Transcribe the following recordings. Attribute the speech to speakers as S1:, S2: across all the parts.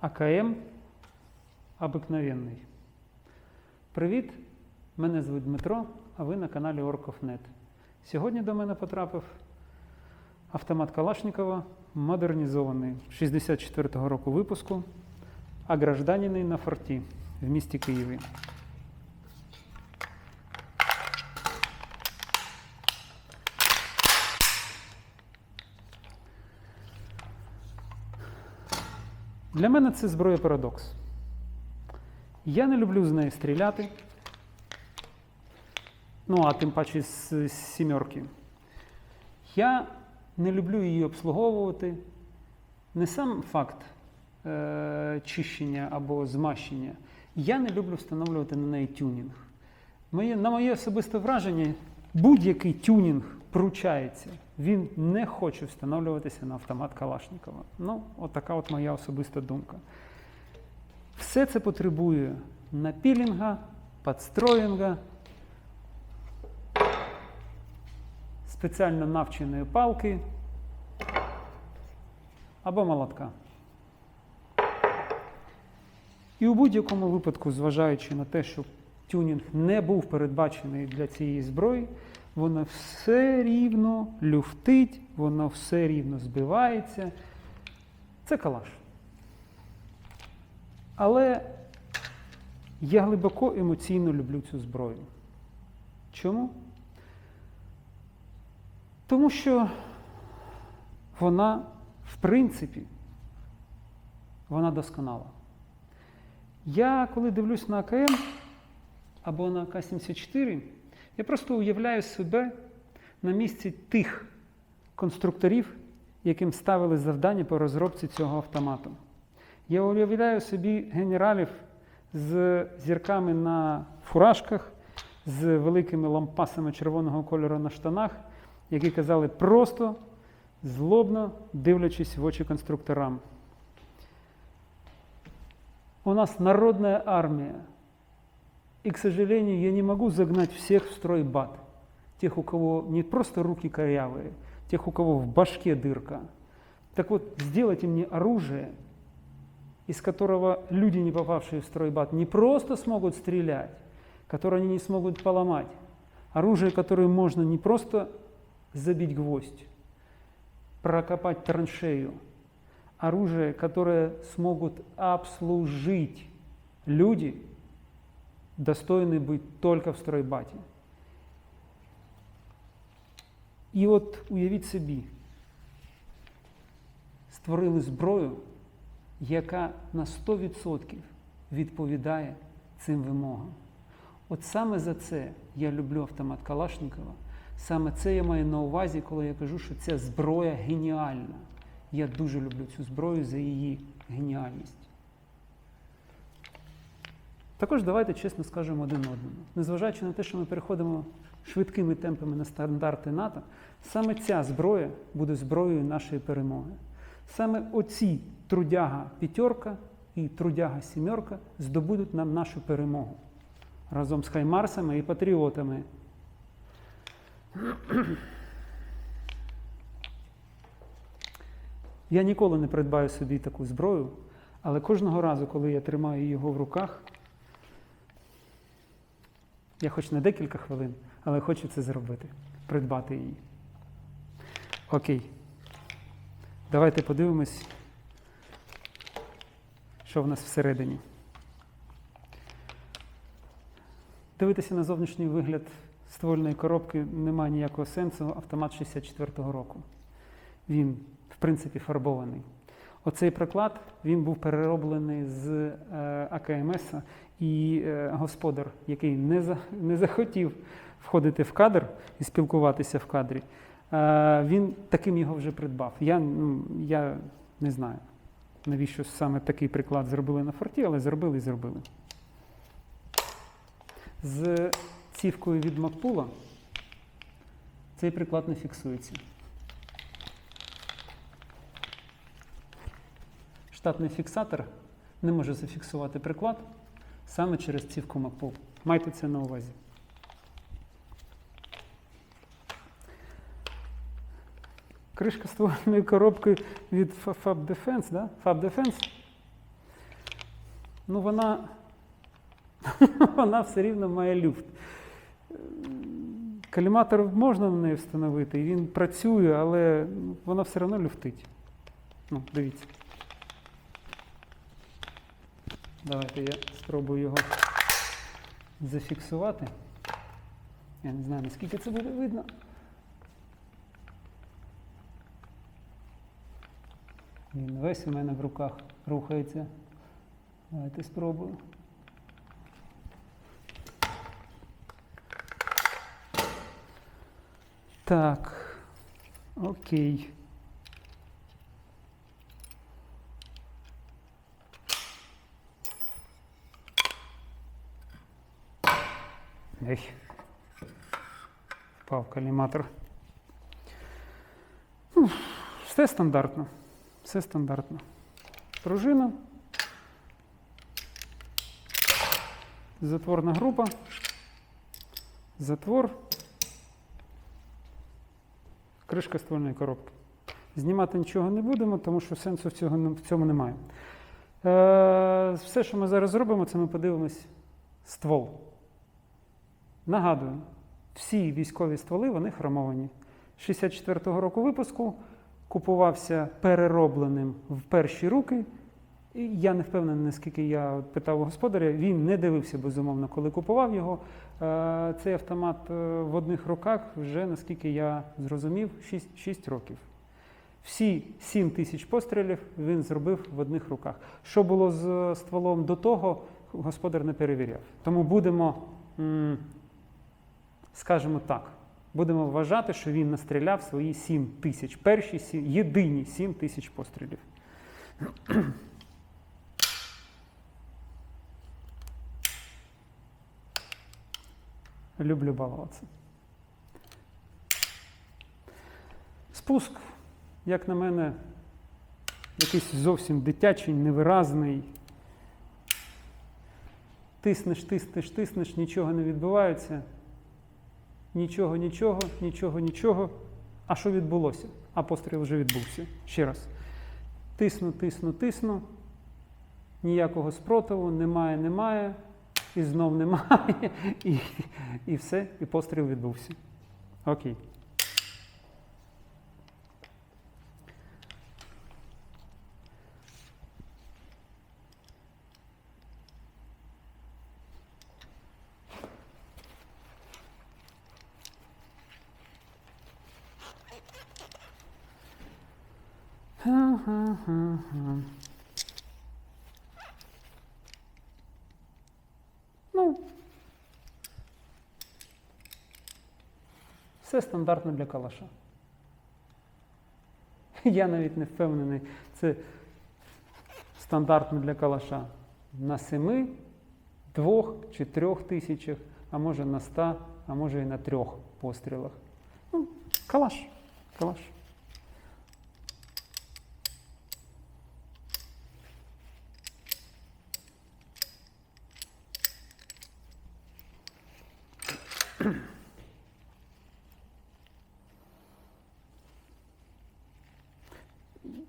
S1: АКМ обикновенний. Привіт! Мене звуть Дмитро, а ви на каналі Orkov.net. Сьогодні до мене потрапив автомат Калашникова, модернізований 64-го року випуску, а гражданіний на форті в місті Києві. Для мене це зброя парадокс. Я не люблю з нею стріляти. Ну, а тим паче з сімерки. Я не люблю її обслуговувати. Не сам факт е- чищення або змащення. Я не люблю встановлювати на неї тюнінг. Моє, на моє особисте враження, будь-який тюнінг пручається. Він не хоче встановлюватися на автомат Калашникова. Ну, от така от моя особиста думка. Все це потребує напілінга, підстроїнга, спеціально навченої палки або молотка. І у будь-якому випадку, зважаючи на те, що тюнінг не був передбачений для цієї зброї, воно все рівно люфтить, воно все рівно збивається. Це калаш. Але я глибоко емоційно люблю цю зброю. Чому? Тому що вона, в принципі, вона досконала. Я, коли дивлюсь на АКМ або на АК-74, я просто уявляю себе на місці тих конструкторів, яким ставили завдання по розробці цього автомату. Я уявляю собі генералів з зірками на фуражках, з великими лампасами червоного кольору на штанах, які казали просто злобно дивлячись в очі конструкторам. У нас народная армия. И, к сожалению, я не могу загнать всех в стройбат. Тех, у кого не просто руки корявые, тех, у кого в башке дырка. Так вот, сделайте мне оружие, из которого люди, не попавшие в стройбат, не просто смогут стрелять, которое они не смогут поломать. Оружие, которое можно не просто забить гвоздь, прокопать траншею, оружие, которое смогут обслужить люди, достойные быть только в стройбаті. І от уявіть собі, створили зброю, яка на 100% відповідає цим вимогам. От саме за це я люблю автомат Калашникова. Саме це я маю на увазі, коли я кажу, що ця зброя геніальна. Я дуже люблю цю зброю за її геніальність. Також давайте чесно скажемо один одному. Незважаючи на те, що ми переходимо швидкими темпами на стандарти НАТО, саме ця зброя буде зброєю нашої перемоги. Саме оці трудяга п'ятерка і трудяга сімерка здобудуть нам нашу перемогу разом з хаймарсами і патріотами. Я ніколи не придбаю собі таку зброю, але кожного разу, коли я тримаю його в руках, я хоч на декілька хвилин, але хочу це зробити, придбати її. Окей. Давайте подивимось, що в нас всередині. Дивитися на зовнішній вигляд ствольної коробки немає ніякого сенсу. Автомат 64-го року. Він, в принципі, фарбований. Оцей приклад він був перероблений з е, АКМС, і е, господар, який не, за, не захотів входити в кадр і спілкуватися в кадрі, е, він таким його вже придбав. Я, ну, я не знаю, навіщо саме такий приклад зробили на форті, але зробили і зробили. З цівкою від Макпула цей приклад не фіксується. Штатний фіксатор не може зафіксувати приклад саме через цівку Макпул. Майте це на увазі. Кришка ствольної коробки від Fab Defense, да? Fab Defense ну вона, вона все рівно має люфт. Каліматор можна на неї встановити, він працює, але вона все одно люфтить. Ну, дивіться. Давайте я спробую його зафіксувати. Я не знаю, наскільки це буде видно. Він весь у мене в руках рухається. Давайте спробую. Так. Окей. Ей. Впав каліматор. Ну, Все стандартно. Все стандартно. Пружина. Затворна група. Затвор. Кришка ствольної коробки. Знімати нічого не будемо, тому що сенсу в, цього, в цьому немає. Е, все, що ми зараз зробимо, це ми подивимось ствол. Нагадую, всі військові стволи вони хромовані. 64-го року випуску купувався переробленим в перші руки. І я не впевнений, наскільки я питав господаря, він не дивився безумовно, коли купував його. Е, Цей автомат е, в одних руках вже, наскільки я зрозумів, 6, 6 років. Всі 7 тисяч пострілів він зробив в одних руках. Що було з стволом до того, господар не перевіряв. Тому будемо, скажімо так, будемо вважати, що він настріляв свої 7 тисяч. Перші сім, єдині 7 тисяч пострілів. Люблю балуватися. Спуск, як на мене, якийсь зовсім дитячий, невиразний. Тиснеш, тиснеш, тиснеш, нічого не відбувається. Нічого, нічого, нічого, нічого. А що відбулося? А постріл вже відбувся. Ще раз. Тисну, тисну, тисну. Ніякого спротиву, немає, немає. І знов немає. І, і все, і постріл відбувся. Окей. Ха-ха-ха-ха. Ну, все стандартно для калаша. Я навіть не впевнений, це стандартно для калаша на 7, 2 чи 3 тисячах, а може на 100, а може і на 3 пострілах. Ну, калаш. Калаш.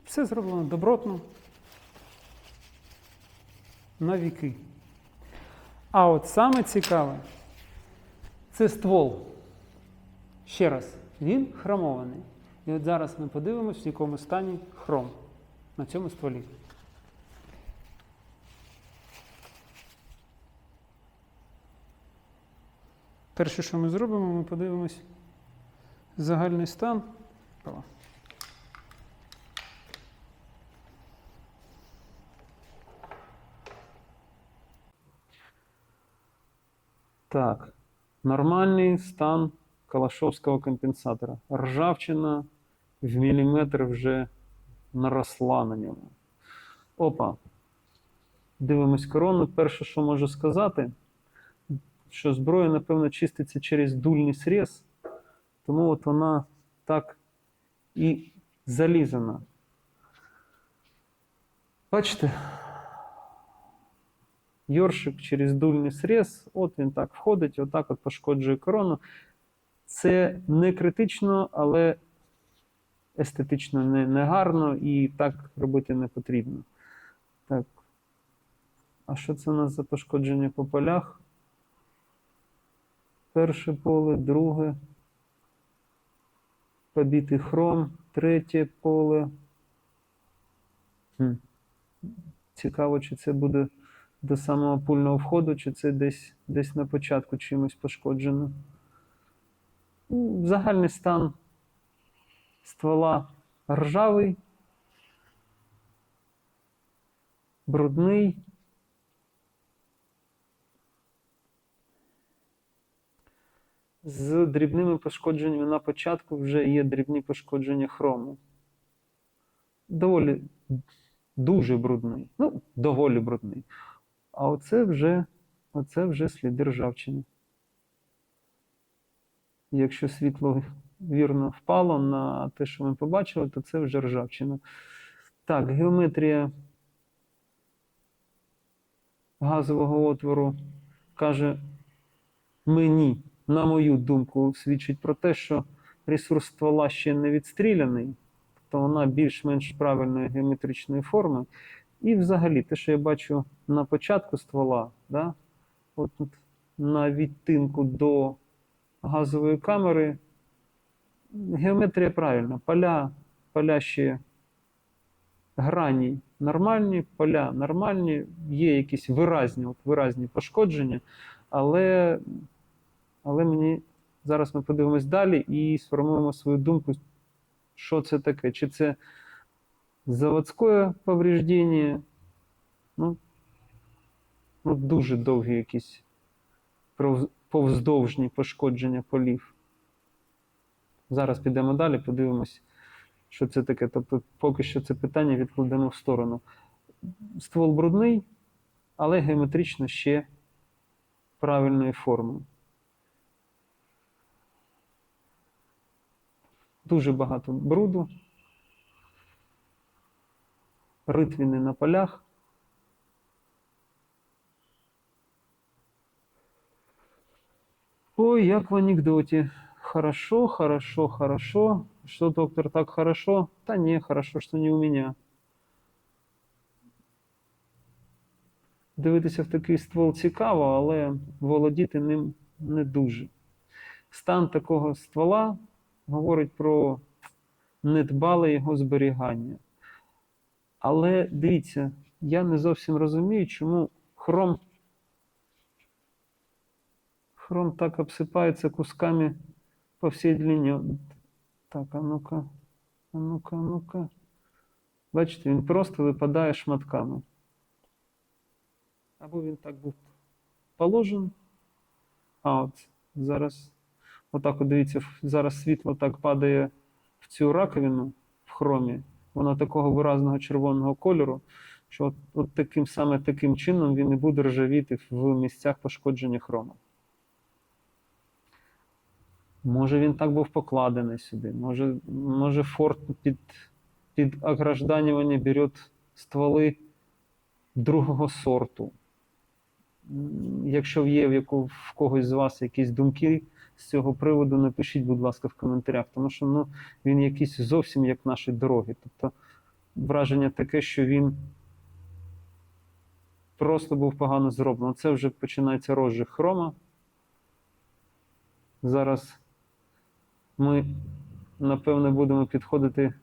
S1: Все зроблено добротно. На віки. А от саме цікаве це ствол. Ще раз, він хромований. І от зараз ми подивимося, в якому стані хром на цьому стволі. Перше, що ми зробимо, ми подивимось загальний стан. Так, нормальний стан калашовського компенсатора. Ржавчина в міліметр вже наросла на ньому. Опа. Дивимось корону. Перше, що можу сказати, що зброя, напевно, чиститься через дульний срез, тому от вона так і залізана. Бачите? Йоршик через дульний срез, от він так входить, отак от пошкоджує корону. Це не критично, але естетично не, не гарно і так робити не потрібно. Так. А що це у нас за пошкодження по полях? Перше поле, друге. Побитий хром, третє поле. Хм. Цікаво, чи це буде до самого пульного входу, чи це десь, десь на початку чимось пошкоджено. Ну, Загальний стан ствола ржавий, брудний. З дрібними пошкодженнями на початку вже є дрібні пошкодження хрому. Доволі дуже брудний. Ну, доволі брудний. А оце вже, оце вже сліди ржавчини. Якщо світло вірно впало на те, що ми побачили, то це вже ржавчина. Так, геометрія газового отвору каже мені, на мою думку, свідчить про те, що ресурс ствола ще не відстріляний, то вона більш-менш правильної геометричної форми. І взагалі, те, що я бачу на початку ствола, да, от тут на відтинку до газової камери, геометрія правильна. Поля, поля ще грані нормальні, поля нормальні, є якісь виразні, от виразні пошкодження, але, але мені зараз ми подивимось далі і сформуємо свою думку, що це таке. Чи це заводське повреждення, ну, ну дуже довгі якісь повздовжні пошкодження полів. Зараз підемо далі, подивимось, що це таке. Тобто, поки що це питання відкладемо в сторону. Ствол брудний, але геометрично ще правильної форми. Дуже багато бруду. Ритвіни на полях. Ой, як в анекдоте. Хорошо, хорошо, хорошо. Что, доктор, так хорошо? Да не, хорошо, что не у меня. Дивитися в такий ствол цікаво, але володіти ним не дуже. Стан такого ствола говорить про недбале його зберігання. Але дивіться, я не зовсім розумію, чому хром, хром так обсипається кусками по всій длині. Так, а ну-ка, а ну-ка, а ну-ка. Бачите, він просто випадає шматками. Або він так був положений. А от зараз, отак, от дивіться, зараз світло так падає в цю раковину в хромі. Вона такого виразного червоного кольору, що от, от таким саме таким чином він і буде ржавіти в місцях пошкодження хрому. Може він так був покладений сюди, може, може форт під, під огражданювання бере стволи другого сорту. Якщо є в, яку, в когось з вас якісь думки з цього приводу, напишіть, будь ласка, в коментарях, тому що ну, він якийсь зовсім як наші дороги. Тобто враження таке, що він просто був погано зроблено. Це вже починається розжиг хрома. Зараз ми, напевне, будемо підходити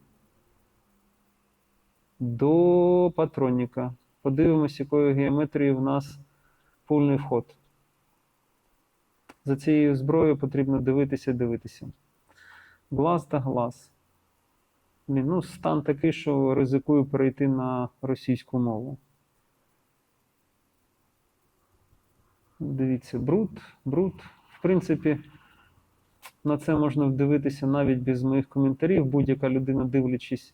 S1: до патронника. Подивимось, якою геометрією в нас пульний вход. За цією зброєю потрібно дивитися, дивитися. Глаз та глаз. Ну, стан такий, що ризикую перейти на російську мову. Дивіться, бруд, бруд. В принципі, на це можна вдивитися навіть без моїх коментарів. Будь-яка людина, дивлячись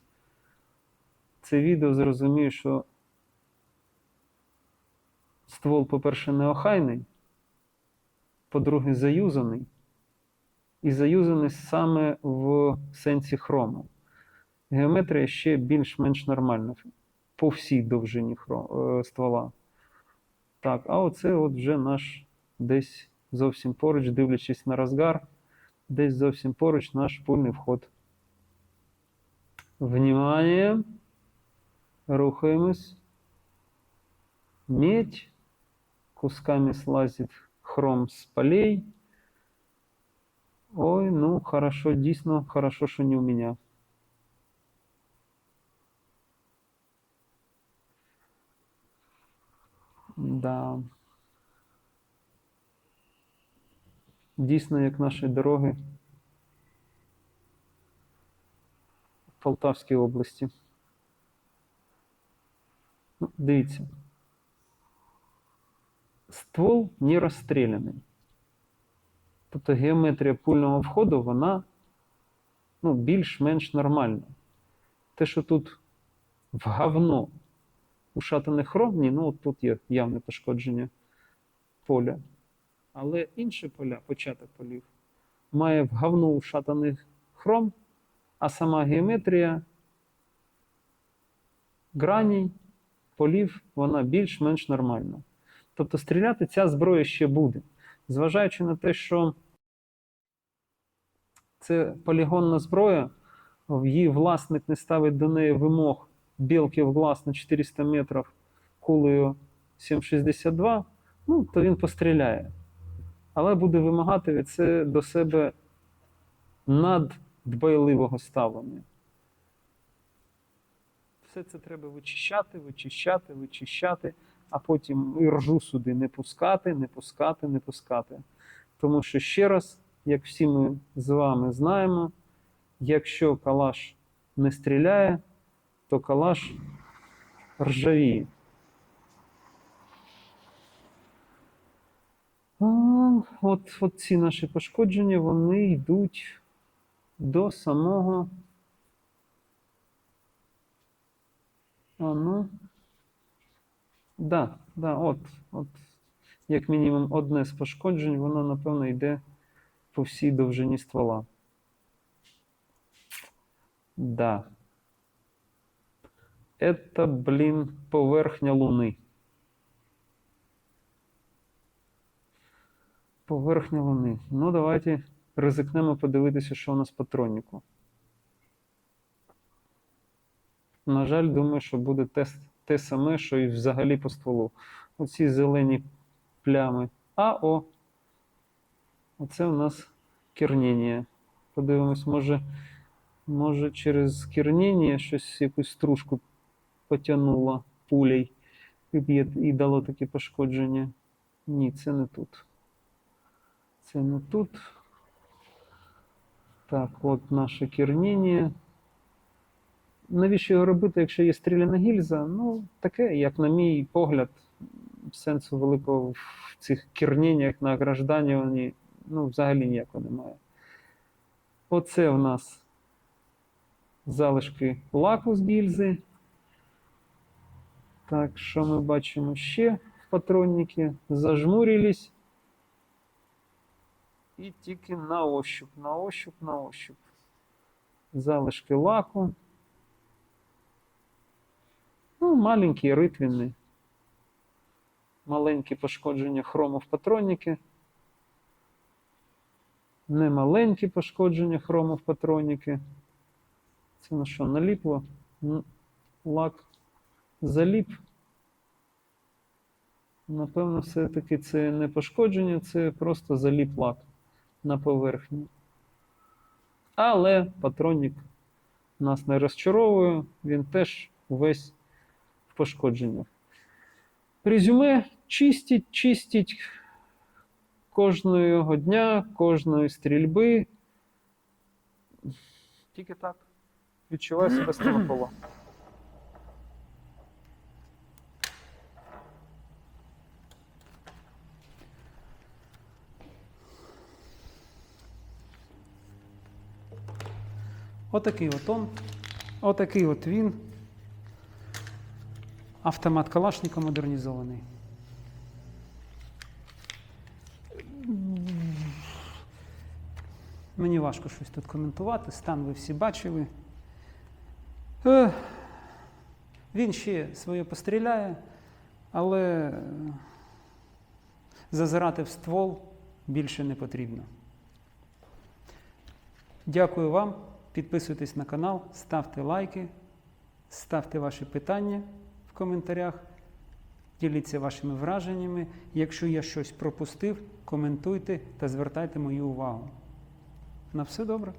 S1: це відео, зрозуміє, що ствол, по-перше, неохайний, по-друге, заюзаний. І заюзаний саме в сенсі хрому. Геометрія ще більш-менш нормальна по всій довжині е, ствола. Так, а оце от вже наш десь зовсім поруч, дивлячись на розгар, десь зовсім поруч наш пульний вход. Внимание. Рухаємось. медь, кусками слазит хром с полей. Ой, ну хорошо, дійсно, хорошо, що не у меня. Да. Дійсно, як наші дороги в Полтавській області. Ну, дивіться. Ствол не розстріляний. Тобто геометрія пульного входу, вона ну, більш-менш нормальна. Те, що тут в говно ушатаний хром, ну от тут є явне пошкодження поля. Але інші поля, початок полів, має в говно ушатаний хром, а сама геометрія граній, полів, вона більш-менш нормальна. Тобто стріляти ця зброя ще буде. Зважаючи на те, що це полігонна зброя, її власник не ставить до неї вимог білки в глаз на 400 метрів кулею 7,62, ну, то він постріляє. Але буде вимагати від це до себе наддбайливого ставлення. Все це треба вичищати, вичищати, вичищати, а потім і ржу сюди не пускати, не пускати, не пускати. Тому що ще раз, як всі ми з вами знаємо, якщо калаш не стріляє, то калаш ржавіє. От, от ці наші пошкодження, вони йдуть до самого. А ну. Да, да, от, от, як мінімум, одне з пошкоджень, воно, напевно, йде по всій довжині ствола. Да. Это, блін, поверхня Луни. Поверхня Луни. Ну, давайте ризикнемо подивитися, що у нас по троніку. На жаль, думаю, що буде те, те саме, що і взагалі по стволу. Оці зелені плями. А, о! Оце у нас керніння. Подивимось, може, може через керніння щось якусь стружку потягнуло пулей і, і дало таке пошкодження. Ні, це не тут. Це не тут. Так, от наше керніння. Навіщо його робити, якщо є стріляна гільза? Ну, таке, як на мій погляд, сенсу великого в цих керніннях на огражданні ну, взагалі ніякого немає. Оце в нас залишки лаку з гільзи. Так, що ми бачимо ще в патроннике? Зажмурились. І тільки на ощуп, на ощуп, на ощуп. Залишки лаку. Ну, маленький ритвінний. Маленькі пошкодження хрому в патроннике. Немаленькі пошкодження хрому в. Це на що? Наліпло? Лак заліп. Напевно, все-таки це не пошкодження, це просто заліп лак на поверхні. Але патронник нас не розчаровує, він теж весь в пошкодженнях. Резюме чистіть, чистіть кожного дня, кожної стрільби. Тільки так. Відчуваю себе стоматолог. Отакий от он. Отакий от він. Автомат Калашника модернізований. Мені важко щось тут коментувати. Стан ви всі бачили. Е, Він ще своє постріляє, але зазирати в ствол більше не потрібно. Дякую вам. Підписуйтесь на канал, ставте лайки, ставте ваші питання в коментарях. діліться вашими враженнями. Якщо я щось пропустив, коментуйте та звертайте мою увагу. На все добре.